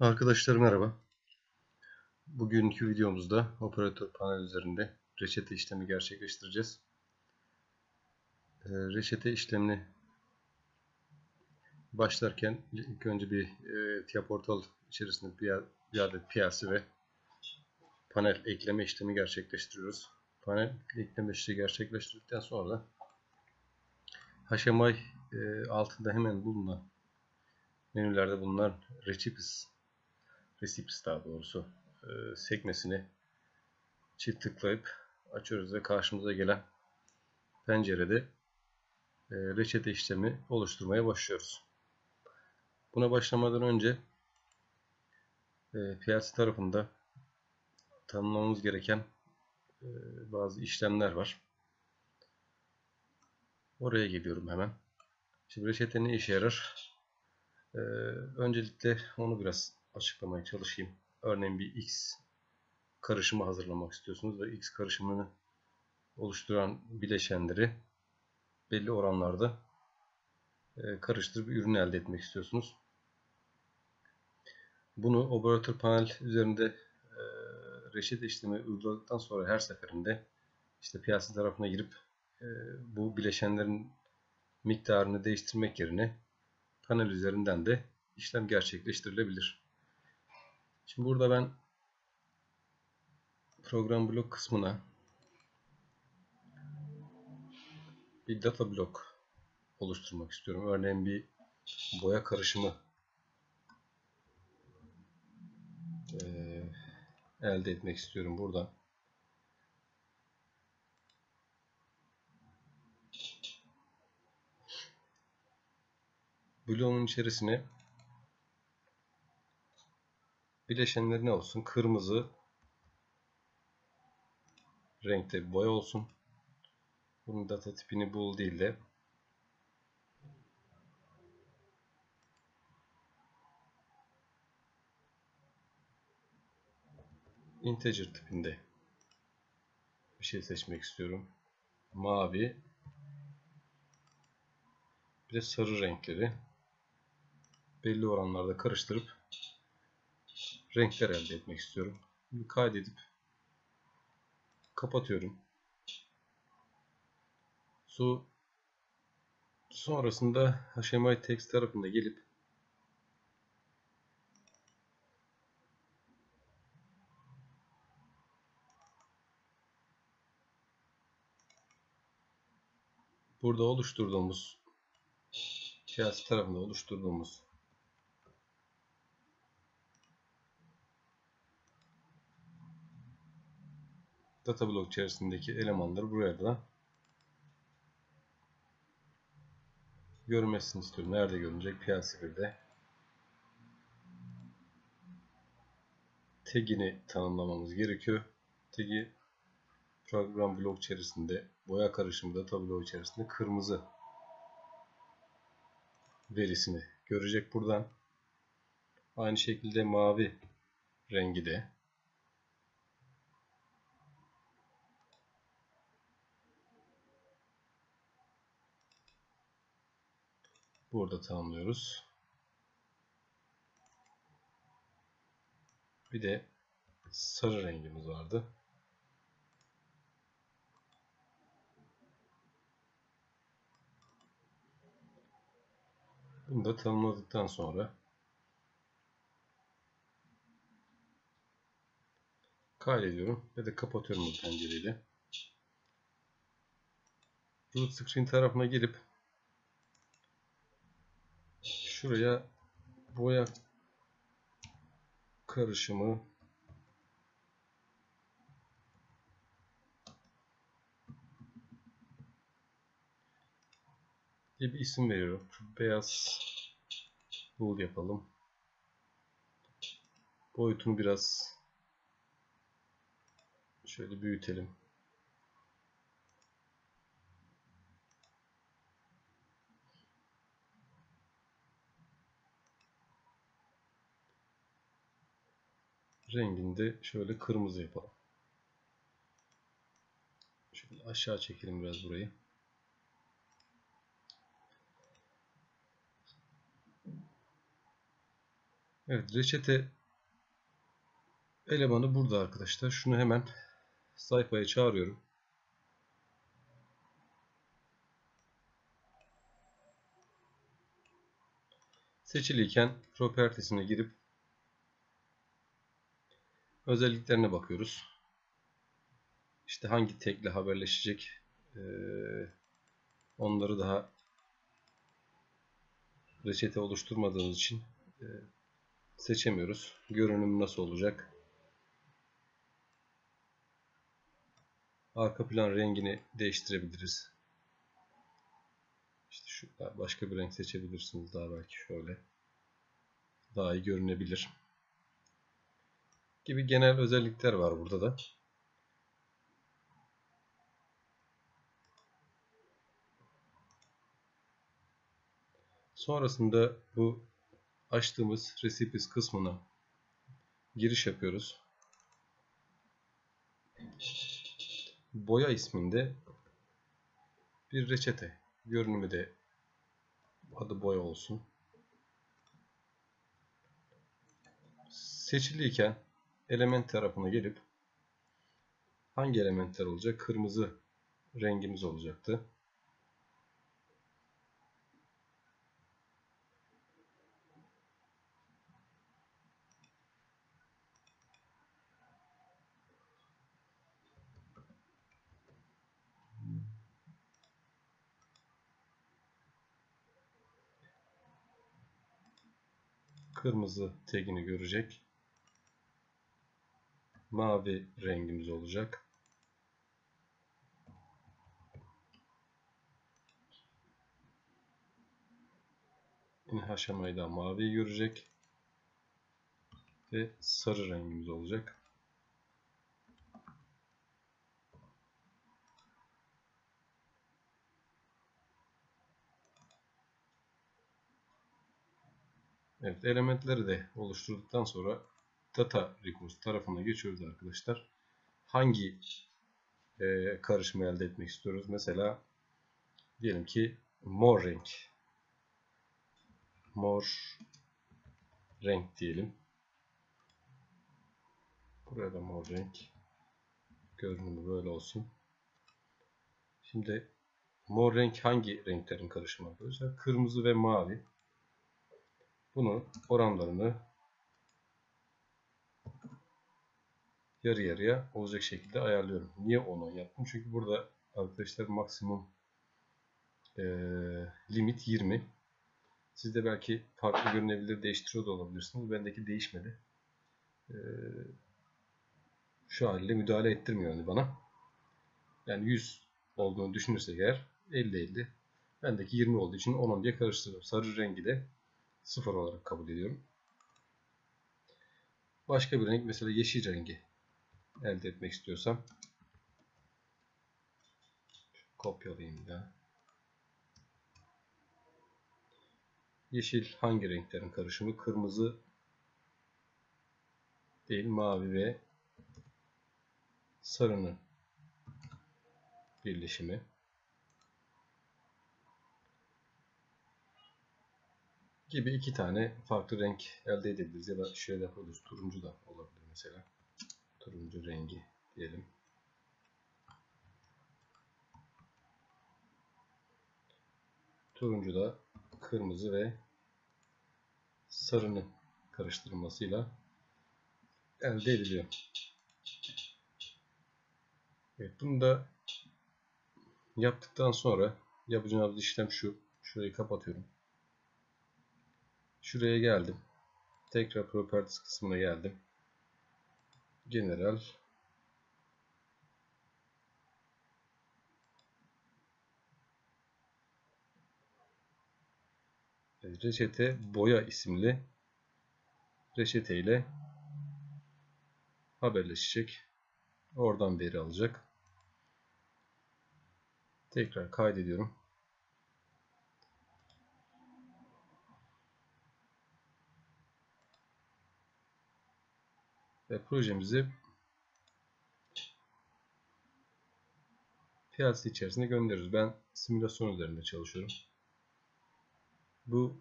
Arkadaşlar merhaba. Bugünkü videomuzda operatör panel üzerinde reçete işlemi gerçekleştireceğiz. Ee, reçete işlemini başlarken ilk önce bir e, TIA portal içerisinde bir, adet PLC ve panel ekleme işlemi gerçekleştiriyoruz. Panel ekleme işlemi gerçekleştirdikten sonra HMI e, altında hemen bulunan menülerde bulunan recipes recipes daha doğrusu e, sekmesini çift tıklayıp açıyoruz ve karşımıza gelen pencerede e, reçete işlemi oluşturmaya başlıyoruz. Buna başlamadan önce e, PLC tarafında tanımlamamız gereken e, bazı işlemler var. Oraya geliyorum hemen. Şimdi reçete ne işe yarar? Ee, öncelikle onu biraz açıklamaya çalışayım. Örneğin bir X karışımı hazırlamak istiyorsunuz ve X karışımını oluşturan bileşenleri belli oranlarda e, karıştırıp ürün elde etmek istiyorsunuz. Bunu operatör panel üzerinde e, reçete işlemi uyguladıktan sonra her seferinde işte piyasa tarafına girip e, bu bileşenlerin miktarını değiştirmek yerine panel üzerinden de işlem gerçekleştirilebilir. Şimdi burada ben program blok kısmına bir data blok oluşturmak istiyorum. Örneğin bir boya karışımı elde etmek istiyorum buradan. bloğumun içerisine bileşenler ne olsun? Kırmızı renkte bir boya olsun. Bunun data tipini bul değil de integer tipinde bir şey seçmek istiyorum. Mavi bir de sarı renkleri belli oranlarda karıştırıp renkler elde etmek istiyorum. Şimdi kaydedip kapatıyorum. Su sonrasında HTML text tarafında gelip burada oluşturduğumuz siyasi tarafında oluşturduğumuz data block içerisindeki elemanları buraya da görmesini istiyorum. Nerede görünecek? PLC1'de tagini tanımlamamız gerekiyor. Tagi program blok içerisinde boya karışımı data bloğu içerisinde kırmızı verisini görecek buradan. Aynı şekilde mavi rengi de burada tanımlıyoruz. Bir de sarı rengimiz vardı. Bunu da tanımladıktan sonra kaydediyorum ve de kapatıyorum bu pencereyi. Root screen tarafına gelip şuraya boya karışımı diye bir isim veriyorum. Beyaz bul yapalım. Boyutunu biraz şöyle büyütelim. Rengini de şöyle kırmızı yapalım. Şöyle aşağı çekelim biraz burayı. Evet reçete elemanı burada arkadaşlar. Şunu hemen sayfaya çağırıyorum. Seçiliyken propertiesine girip özelliklerine bakıyoruz. İşte hangi tekle haberleşecek ee, onları daha reçete oluşturmadığımız için e, seçemiyoruz. Görünüm nasıl olacak? Arka plan rengini değiştirebiliriz. İşte şu başka bir renk seçebilirsiniz daha belki şöyle. Daha iyi görünebilir. Gibi genel özellikler var burada da. Sonrasında bu açtığımız recipes kısmına giriş yapıyoruz. Boya isminde bir reçete. Görünümü de adı boya olsun. Seçiliyken element tarafına gelip hangi elementler olacak? Kırmızı rengimiz olacaktı. kırmızı tagini görecek. Mavi rengimiz olacak. Yine aşamayı da mavi görecek. Ve sarı rengimiz olacak. Evet elementleri de oluşturduktan sonra data records tarafına geçiyoruz arkadaşlar. Hangi e, karışımı elde etmek istiyoruz? Mesela diyelim ki mor renk. Mor renk diyelim. Buraya da mor renk. Görünümü böyle olsun. Şimdi mor renk hangi renklerin karışımı arkadaşlar? Kırmızı ve mavi. Bunu oranlarını yarı yarıya olacak şekilde ayarlıyorum. Niye onu yaptım? Çünkü burada arkadaşlar maksimum e, limit 20. Sizde belki farklı görünebilir, değiştiriyor da olabilirsiniz. Bendeki değişmedi. E, şu haliyle müdahale ettirmiyor yani bana. Yani 100 olduğunu düşünürsek eğer 50-50. Bendeki 20 olduğu için 10-10 diye karıştırıyorum. Sarı rengi de sıfır olarak kabul ediyorum. Başka bir renk mesela yeşil rengi elde etmek istiyorsam kopyalayayım da. Yeşil hangi renklerin karışımı? Kırmızı değil mavi ve sarının birleşimi. gibi iki tane farklı renk elde edebiliriz. Ya da şöyle yapabiliriz. Turuncu da olabilir mesela. Turuncu rengi diyelim. Turuncu da kırmızı ve sarının karıştırılmasıyla elde ediliyor. Evet, bunu da yaptıktan sonra yapacağımız işlem şu. Şurayı kapatıyorum. Şuraya geldim. Tekrar Properties kısmına geldim. General reçete boya isimli reçete ile haberleşecek. Oradan veri alacak. Tekrar kaydediyorum. Ve projemizi PLC içerisinde gönderiyoruz. Ben simülasyon üzerinde çalışıyorum. Bu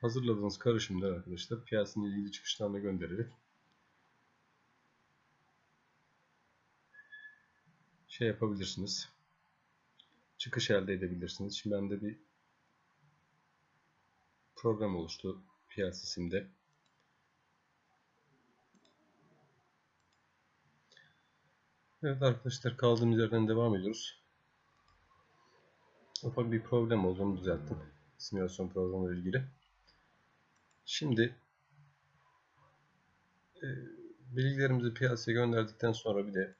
hazırladığınız karışımları arkadaşlar piyasanın ilgili çıkışlarına göndererek şey yapabilirsiniz. Çıkış elde edebilirsiniz. Şimdi bende bir program oluştu piyasa. Evet arkadaşlar kaldığımız yerden devam ediyoruz. Ufak bir problem olduğunu düzelttim. Simülasyon programı ile ilgili. Şimdi e, bilgilerimizi piyasaya gönderdikten sonra bir de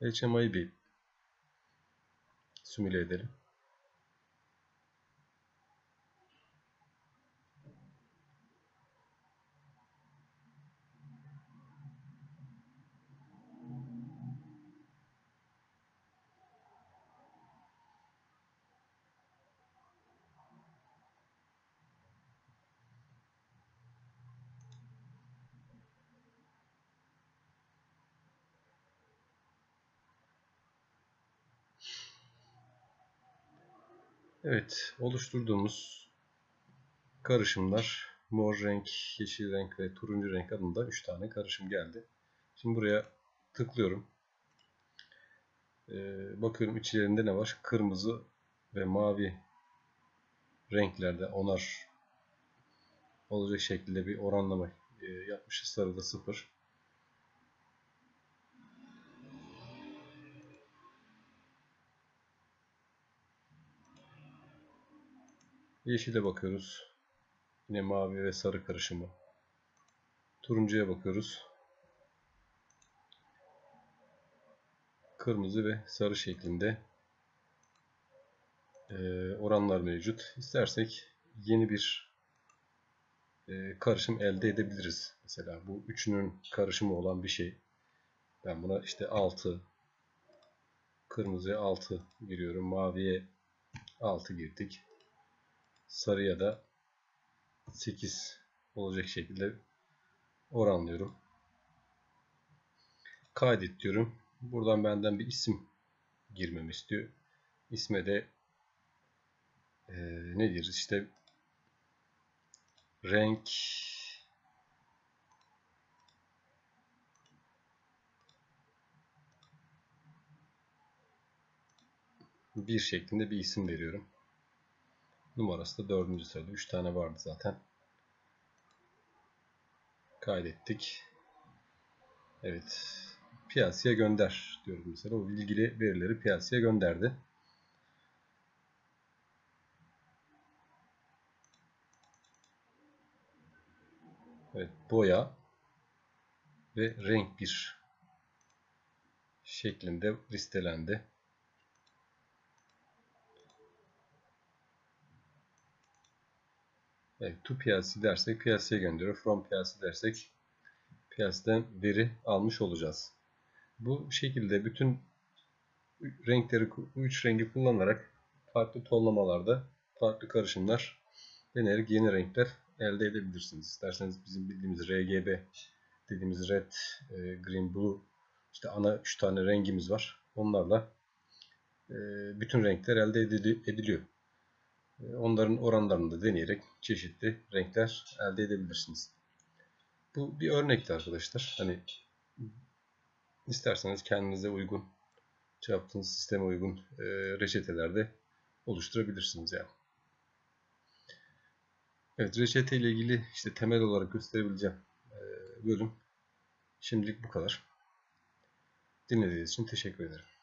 HMI'yi bir simüle edelim. Evet, oluşturduğumuz karışımlar mor renk, yeşil renk ve turuncu renk adında 3 tane karışım geldi. Şimdi buraya tıklıyorum. Ee, bakıyorum içlerinde ne var? Kırmızı ve mavi renklerde onar olacak şekilde bir oranlama e, yapmışız. Sarıda 0. Yeşile bakıyoruz. Yine mavi ve sarı karışımı. Turuncuya bakıyoruz. Kırmızı ve sarı şeklinde e, oranlar mevcut. İstersek yeni bir e, karışım elde edebiliriz. Mesela bu üçünün karışımı olan bir şey. Ben buna işte 6 kırmızıya 6 giriyorum. Maviye 6 girdik sarıya da 8 olacak şekilde oranlıyorum. Kaydet diyorum. Buradan benden bir isim girmemi istiyor. İsme de e, nedir işte renk bir şeklinde bir isim veriyorum. Numarası da dördüncü sırada. 3 tane vardı zaten. Kaydettik. Evet. Piyasaya gönder diyoruz mesela. O ilgili verileri piyasaya gönderdi. Evet. Boya ve renk bir şeklinde listelendi. Evet, to piyasi dersek piyasaya gönderiyor. From piyasi dersek piyasadan veri almış olacağız. Bu şekilde bütün renkleri, üç rengi kullanarak farklı tonlamalarda farklı karışımlar deneyerek yeni renkler elde edebilirsiniz. İsterseniz bizim bildiğimiz RGB dediğimiz red, e, green, blue işte ana 3 tane rengimiz var. Onlarla e, bütün renkler elde ediliyor. Onların oranlarını da deneyerek çeşitli renkler elde edebilirsiniz. Bu bir örnekti arkadaşlar. Hani isterseniz kendinize uygun, yaptığınız sisteme uygun e, reçetelerde oluşturabilirsiniz yani. Evet reçete ile ilgili işte temel olarak gösterebileceğim e, bölüm şimdilik bu kadar. Dinlediğiniz için teşekkür ederim.